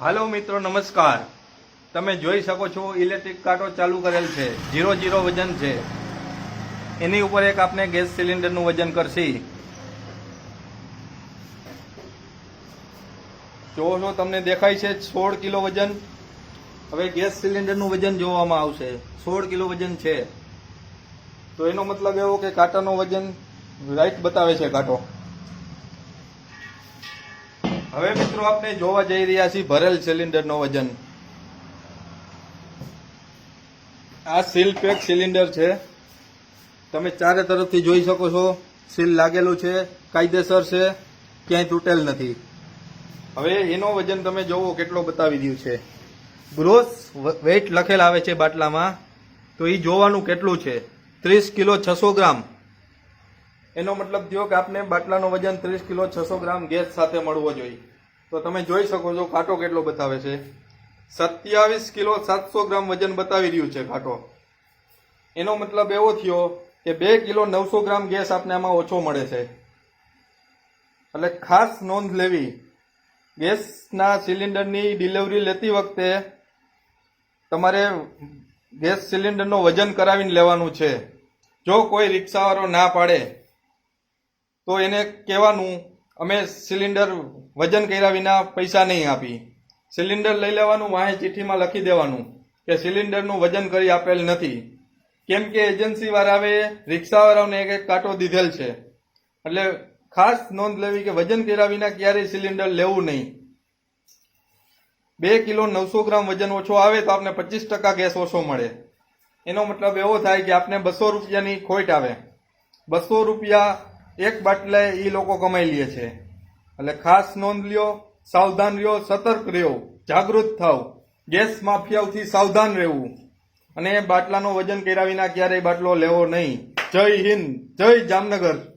હાલો મિત્રો, નમસ્કાર. તમે જોઈ શકો છો, ઇલેક્ટ્રિક કાંટો ચાલુ કરેલ છે. જીરો જીરો વજન છે. એની ઉપર એક આપણે ગેસ સિલિન્ડરનું વજન કરશી. જોવો છો, તમને દેખાય છે સોળ કિલો વજન. હવે ગેસ સિલિન્ડરનું વજન જોવામાં આવશે. સોળ કિલો વજન છે. તો એનો મતલબ એવો કે કાંટાનો વજન રાઈટ બતાવે છે કાંટો. હવે મિત્રો આપણે જોવા જઈ રહ્યા છીએ ભરેલ સિલિન્ડરનો વજન. આ સીલ પેક સિલિન્ડર છે. તમે ચારે તરફથી જોઈ શકો છો, સીલ લાગેલું છે, કાયદેસર છે, ક્યાંય તૂટેલ નથી. હવે એનો વજન તમે જોવો કેટલો બતાવી રહ્યું છે. ગ્રોસ વેઇટ લખેલ આવે છે બાટલામાં, તો એ જોવાનું કેટલું છે? ત્રીસ કિલો છસો ગ્રામ. એનો મતલબ થયો કે આપને બાટલાનો વજન ત્રીસ કિલો છસો ગ્રામ ગેસ સાથે મળવો જોઈએ. તો તમે જોઈ શકો છો કાંટો કેટલો બતાવે છે. સત્યાવીસ કિલો સાતસો ગ્રામ વજન બતાવી રહ્યું છે કાંટો એનો મતલબ એવો થયો કે બે કિલો નવસો ગ્રામ ગેસ આપને આમાં ઓછો મળે છે. એટલે ખાસ નોંધ લેવી, ગેસના સિલિન્ડરની ડિલિવરી લેતી વખતે તમારે ગેસ સિલિન્ડરનો વજન કરાવીને લેવાનું છે. જો કોઈ રિક્ષાવાળો ના પાડે તો એને કહેવાનું, અમે સિલિન્ડર વજન કર્યા વિના પૈસા નહીં આપી. સિલિન્ડર લઈ લેવાનું, વાહે ચિઠ્ઠીમાં લખી દેવાનું કે સિલિન્ડરનું વજન કરી આપેલ નથી. કેમ કે એજન્સી વાળાએ રિક્ષાવાળાઓને એક એક કાંટો દીધેલ છે. એટલે ખાસ નોંધ લેવી કે વજન કર્યા વિના ક્યારેય સિલિન્ડર લેવું નહીં. બે કિલો નવસો ગ્રામ વજન ઓછો આવે તો આપને પચીસ ટકા ગેસ ઓછો મળે. એનો મતલબ એવો થાય કે આપને બસો રૂપિયાની ખોટ આવે. બસો રૂપિયા એક બાટલે એ લોકો કમાઈ લે છે. એટલે ખાસ નોંધ લ્યો, સાવધાન રહ્યો, સતર્ક રહ્યો, જાગૃત થાવ. ગેસ માફિયાઓથી સાવધાન રહેવું. અને બાટલાનો વજન કર્યા વિના ક્યારેય બાટલો લેવો નહીં. જય હિન્દ, જય જામનગર.